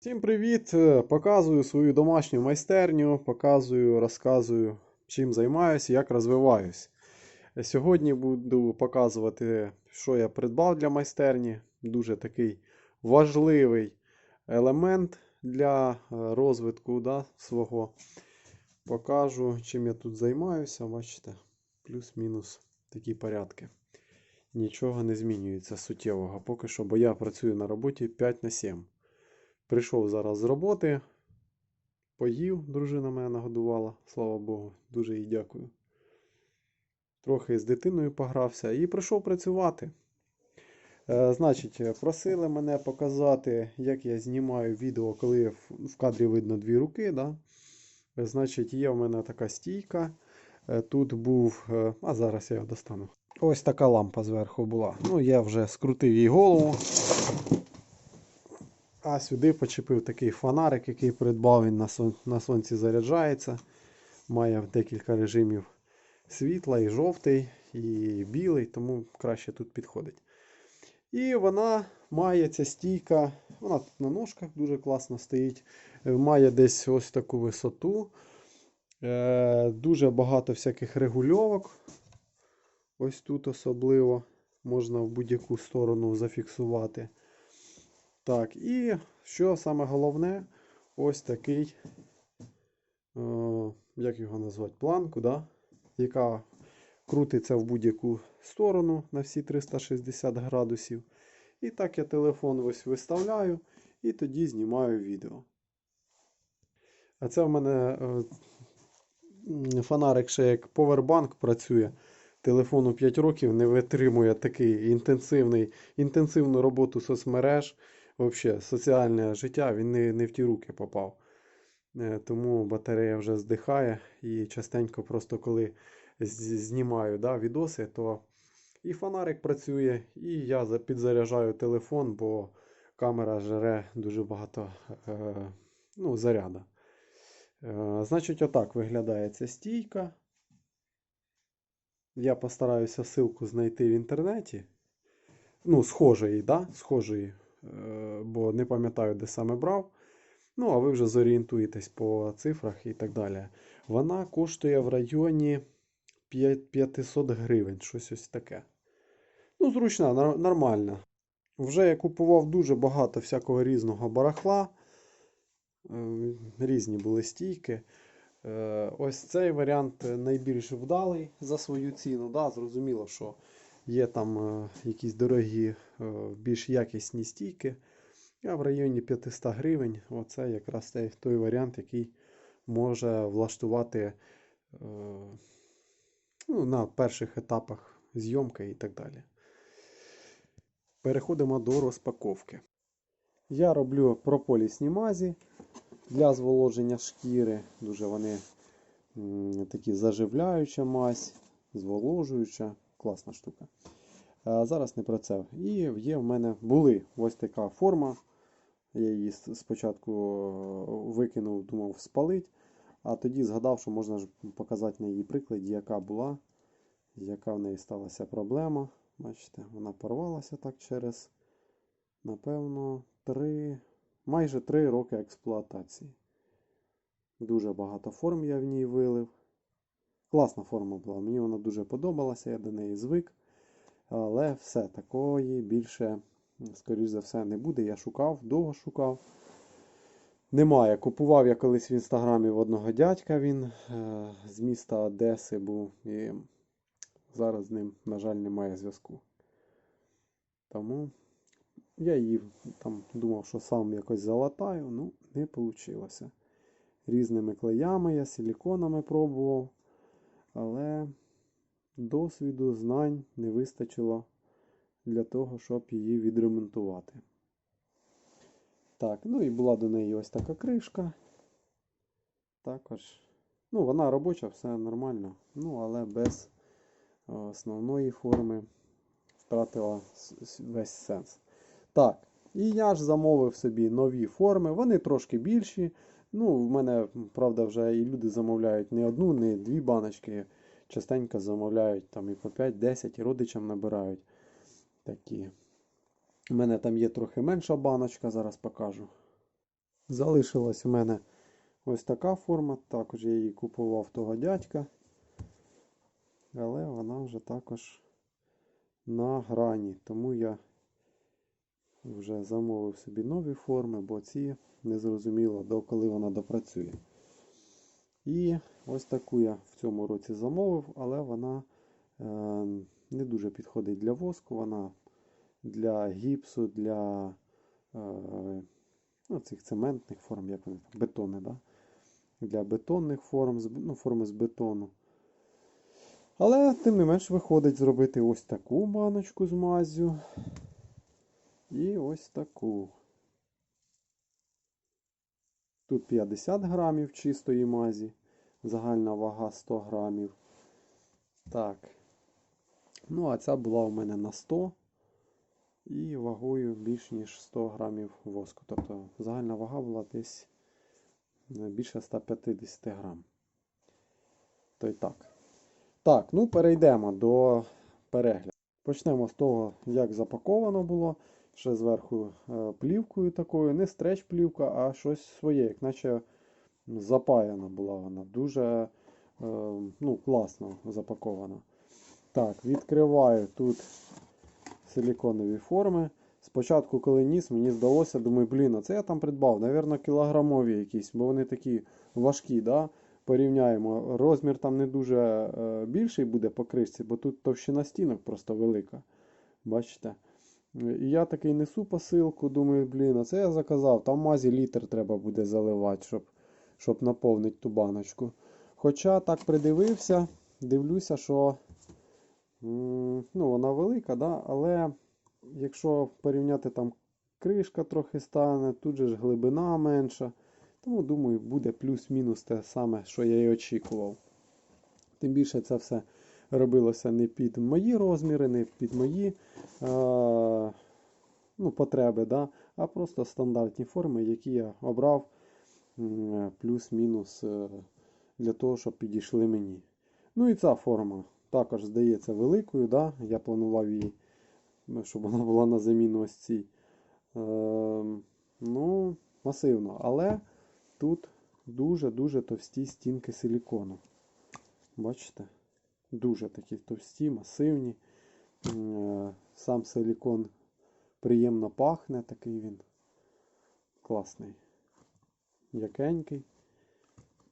Всім привіт! Е, Показую свою домашню майстерню, показую, розказую, чим займаюся, як розвиваюсь. Сьогодні буду показувати, що я придбав для майстерні. Дуже такий важливий елемент для е, розвитку да, свого. Покажу, чим я тут займаюся. Бачите, плюс-мінус такі порядки. Нічого не змінюється суттєвого поки що, бо я працюю на роботі 5 на 7. Прийшов зараз з роботи, поїв, дружина мене нагодувала, слава Богу, дуже їй дякую. Трохи з дитиною погрався і прийшов працювати. Е, значить, просили мене показати, як я знімаю відео, коли в, кадрі видно дві руки. Да? Е, Значить, є в мене така стійка. Е, Тут був, а зараз я його достану. Ось така лампа зверху була. Ну, я вже скрутив їй голову. А сюди почепив такий фонарик, який придбав, він на, сон... на сонці заряджається. Має декілька режимів світла, і жовтий, і білий, тому краще тут підходить. І вона має ця стійка, вона тут на ножках дуже класно стоїть. е, Має десь ось таку висоту. Е, Дуже багато всяких регульовок. Ось тут особливо можна в будь-яку сторону зафіксувати. Так, і що саме головне, ось такий, е, як його назвати, планку, да? яка крутиться в будь-яку сторону на всі 360 градусів. І так я телефон ось виставляю і тоді знімаю відео. А це в мене е, фонарик ще як повербанк працює. Телефону 5 років не витримує такий інтенсивний, інтенсивну роботу соцмереж. Взагалі, соціальне життя він не, не в ті руки попав. Е, Тому батарея вже здихає. І частенько, просто коли знімаю да, відоси, то і фонарик працює, і я підзаряджаю телефон, бо камера жере дуже багато е, ну, заряда. Е, Значить, отак виглядає ця стійка. Я постараюся ссылку знайти в інтернеті. Ну, схожої, да? схожої, бо не пам'ятаю, де саме брав. Ну, а ви вже зорієнтуєтесь по цифрах і так далі. Вона коштує в районі 500 гривень, щось ось таке. Ну, зручна, нормальна. Вже я купував дуже багато всякого різного барахла. Е, Різні були стійки. Е, Ось цей варіант е, найбільш вдалий за свою ціну. Да, зрозуміло, що є там е, якісь дорогі, е, більш якісні стійки. А в районі 500 гривень оце якраз той, варіант, який може влаштувати е, ну, на перших етапах зйомки і так далі. Переходимо до розпаковки. Я роблю прополісні мазі для зволоження шкіри. Дуже вони такі заживляюча мазь, зволожуюча, класна штука. Зараз не про це. І є в мене були ось така форма. Я її спочатку е, викинув, думав спалить, а тоді згадав, що можна ж показати на її прикладі, яка була, яка в неї сталася проблема. Бачите, вона порвалася так через, напевно, 3, майже 3 роки експлуатації. Дуже багато форм я в ній вилив. Класна форма була, мені вона дуже подобалася, я до неї звик. Але все, такої більше, скоріш за все, не буде. Я шукав, довго шукав. Немає. Купував я колись в інстаграмі в одного дядька, він е, з міста Одеси був. І зараз з ним, на жаль, немає зв'язку. Тому я її там думав, що сам якось залатаю, ну, не вийшло. Різними клеями я силіконами пробував, але досвіду, знань не вистачило для того, щоб її відремонтувати. Так, ну і була до неї ось така кришка. Також. Ну, вона робоча, все нормально. Ну, але без основної форми втратила весь сенс. Так, і я ж замовив собі нові форми. Вони трошки більші. Ну, в мене, правда, вже і люди замовляють не одну, не дві баночки. Частенько замовляють там і по 5-10, і родичам набирають такі. У мене там є трохи менша баночка, зараз покажу. Залишилась у мене ось така форма. Також я її купував того дядька. Але вона вже також на грані. Тому я вже замовив собі нові форми, бо ці незрозуміло, до коли вона допрацює. І ось таку я в цьому році замовив, але вона е, не дуже підходить для воску. Вона для гіпсу, для е, ну, цих цементних форм, як вони там, бетони, да? для бетонних форм, ну, форми з бетону. Але тим не менш виходить зробити ось таку баночку з мазю. І ось таку. Тут 50 грамів чистої мазі. Загальна вага 100 грамів. Так. Ну, а ця була у мене на 100 і вагою більш ніж 100 грамів воску. Тобто загальна вага була десь е, більше 150 грам. То й так. Так, ну перейдемо до перегляду. Почнемо з того, як запаковано було. Ще зверху е, плівкою такою, не стреч плівка, а щось своє, як наче запаяна була вона. Дуже е, ну, класно запакована. Так, відкриваю тут силіконові форми. Спочатку, коли ніс, мені здалося, думаю, блін, а це я там придбав, навірно, кілограмові якісь, бо вони такі важкі. да? Порівняємо. Розмір там не дуже е, більший буде по кришці, бо тут товщина стінок просто велика. Бачите? І я такий несу посилку, думаю, блін, а це я заказав. Там мазі літр треба буде заливати, щоб, щоб наповнити ту баночку. Хоча так придивився, дивлюся, що ну, вона велика, да? але якщо порівняти там кришка трохи стане, тут же ж глибина менша. Тому, думаю, буде плюс-мінус те саме, що я і очікував. Тим більше це все робилося не під мої розміри, не під мої е, ну, потреби, да? а просто стандартні форми, які я обрав плюс-мінус е, для того, щоб підійшли мені. Ну і ця форма також здається великою. Да? Я планував її, ну, щоб вона була на заміну ось цій. Е, ну, масивно. Але тут дуже-дуже товсті стінки силікону. Бачите? Дуже такі товсті, масивні. Е, Сам силікон приємно пахне, такий він класний. М'якенький.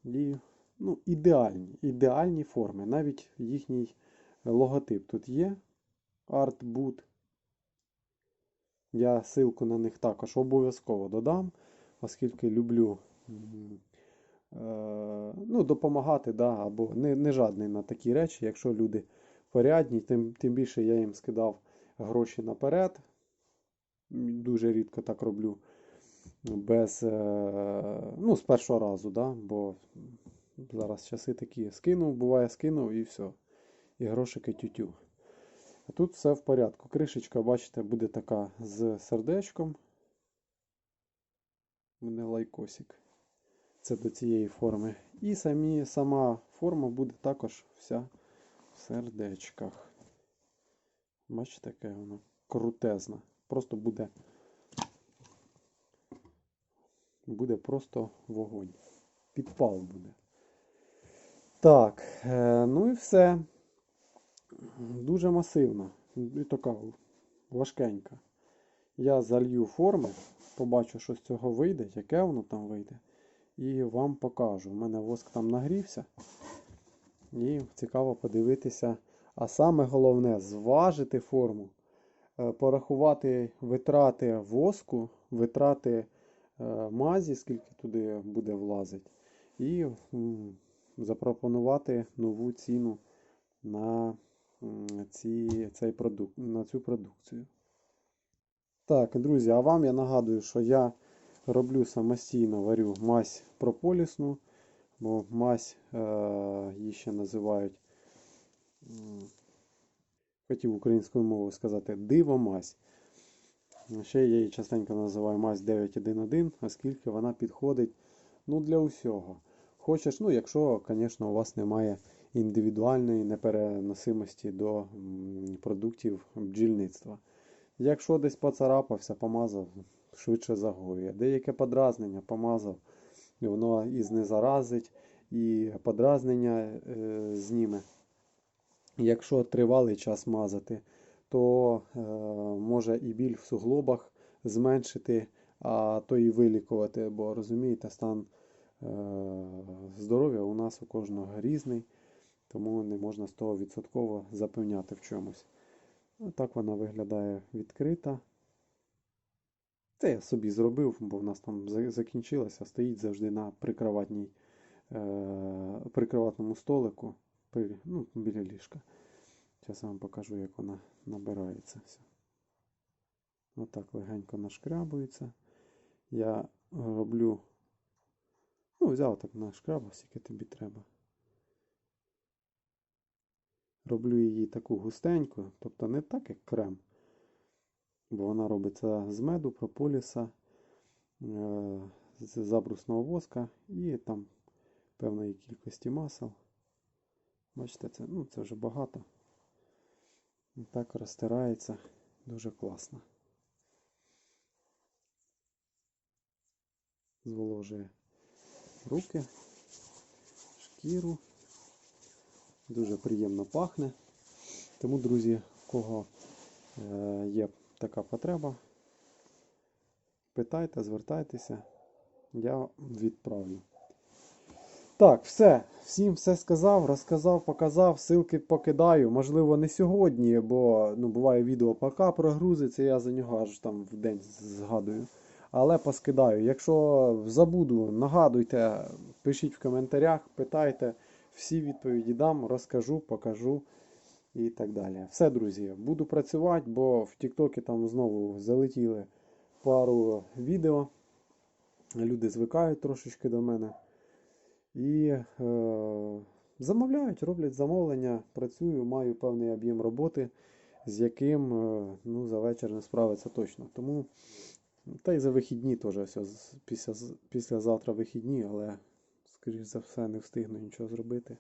І ну, ідеальні, ідеальні форми. Навіть їхній логотип тут є. Art Boot. Я ссылку на них також обов'язково додам, оскільки люблю ну, допомагати, да, або не, не жадний на такі речі. Якщо люди порядні, тим, тим більше я їм скидав гроші наперед. Дуже рідко так роблю. Без, е, ну, з першого разу, да, бо зараз часи такі скинув, буває скинув і все. І грошики тютю. А тут все в порядку. Кришечка, бачите, буде така з сердечком. У мене лайкосик. Це до цієї форми. І самі, сама форма буде також вся в сердечках. Бачите, яке воно крутезна. Просто буде. Буде просто вогонь. Підпал буде. Так, е, ну і все. Дуже масивна. І така важкенька. Я залью форми, побачу, що з цього вийде, яке воно там вийде. І вам покажу. У мене воск там нагрівся. І цікаво подивитися. А саме головне зважити форму, е, порахувати витрати воску, витрати е, мазі, скільки туди буде влазити, і запропонувати нову ціну на, ці, цей продукт, на цю продукцію. Так, друзі, а вам я нагадую, що я роблю самостійно варю мазь прополісну, бо мазь е, її ще називають, хотів українською мовою сказати, дивомазь. Ще я її частенько називаю мазь 911, оскільки вона підходить ну, для усього. Хочеш, ну, якщо, звісно, у вас немає індивідуальної непереносимості до продуктів бджільництва. Якщо десь поцарапався, помазав, швидше загоює. Деяке подразнення помазав, і воно і знезаразить, і подразнення е, зніме. Якщо тривалий час мазати, то е, може і біль в суглобах зменшити, а то і вилікувати. Бо розумієте, стан е, здоров'я у нас у кожного різний, тому не можна 100% запевняти в чомусь. Так вона виглядає відкрита. Це я собі зробив, бо в нас там за- закінчилося, стоїть завжди на прикроватній, е, прикроватному столику ну, біля ліжка. Зараз я вам покажу, як вона набирається. Все. Отак легенько нашкрябується. Я роблю. Ну, взяв так нашкрабав, скільки тобі треба. Роблю її таку густеньку, тобто не так, як крем, бо вона робиться з меду, прополіса, е, з забрусного воска і там певної кількості масел. Бачите, це, ну, це вже багато. І так розтирається дуже класно. Зволожує руки, шкіру. Дуже приємно пахне. Тому, друзі, в кого е, є така потреба, питайте, звертайтеся, я відправлю. Так, все. Всім все сказав, розказав, показав, ссылки покидаю. Можливо, не сьогодні, бо ну, буває відео пока прогрузиться, я за нього аж там в день згадую. Але поскидаю. Якщо забуду, нагадуйте, пишіть в коментарях, питайте. Всі відповіді дам, розкажу, покажу і так далі. Все, друзі, буду працювати, бо в Тіктокі там знову залетіли пару відео. Люди звикають трошечки до мене. І е, замовляють, роблять замовлення, працюю, маю певний об'єм роботи, з яким е, ну, за вечір не справиться точно. Тому, та й за вихідні теж ось, після, з- післязавтра вихідні, але, скоріш за все, не встигну нічого зробити.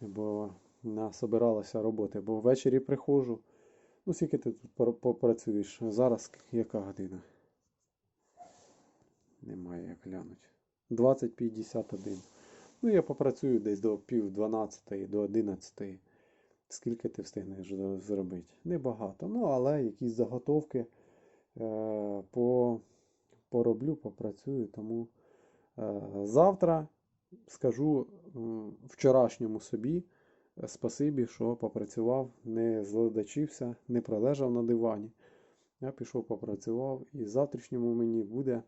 Бо насобиралася роботи. Бо ввечері приходжу. Ну, скільки ти тут попрацюєш? Зараз яка година? Немає як глянуть. 20.51. Ну, я попрацюю десь до пів 12, до 11. Скільки ти встигнеш зробити? Небагато. Ну, але якісь заготовки е, по, пороблю, попрацюю. Тому е, завтра скажу м, вчорашньому собі е, спасибі, що попрацював, не зледачився, не пролежав на дивані. Я пішов попрацював, і завтрашньому мені буде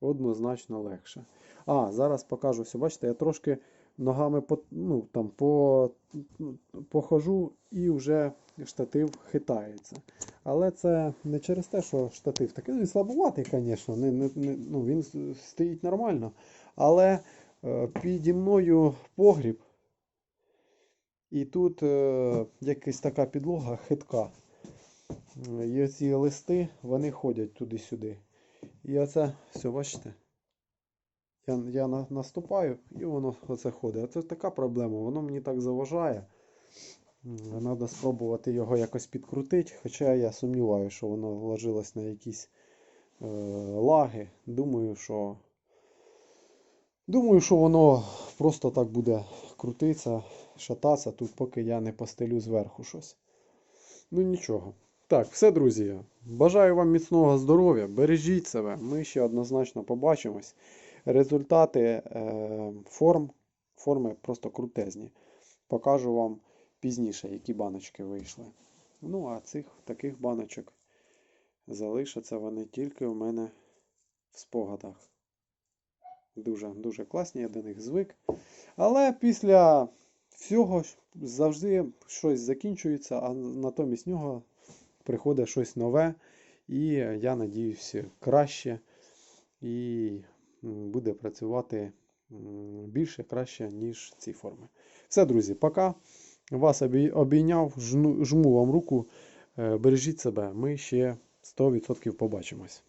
однозначно легше. А, зараз покажу все. Бачите, я трошки ногами по, ну, там, по, ну, похожу і вже штатив хитається. Але це не через те, що штатив такий. Ну, він слабуватий, звісно. Не, не, не, ну, він стоїть нормально. Але е, піді мною погріб. І тут е, якась така підлога хитка. І оці листи, вони ходять туди-сюди. І оце, все, бачите? Я, я на- наступаю і воно оце ходить. Це така проблема, воно мені так заважає. Треба спробувати його якось підкрутити, хоча я сумніваюся, що воно ложилось на якісь е, лаги. Думаю, що. Думаю, що воно просто так буде крутитися, шататися тут, поки я не постелю зверху щось. Ну нічого. Так, все, друзі. Бажаю вам міцного здоров'я, бережіть себе. Ми ще однозначно побачимось. Результати е, форм, форми просто крутезні. Покажу вам пізніше, які баночки вийшли. Ну, а цих таких баночок залишаться вони тільки у мене в спогадах. Дуже, дуже класні, я до них звик. Але після всього завжди щось закінчується, а натомість нього приходить щось нове. І я надіюся, краще. І буде працювати більше, краще, ніж ці форми. Все, друзі, пока. Вас обійняв, жму вам руку. Е, Бережіть себе. Ми ще 100% побачимось.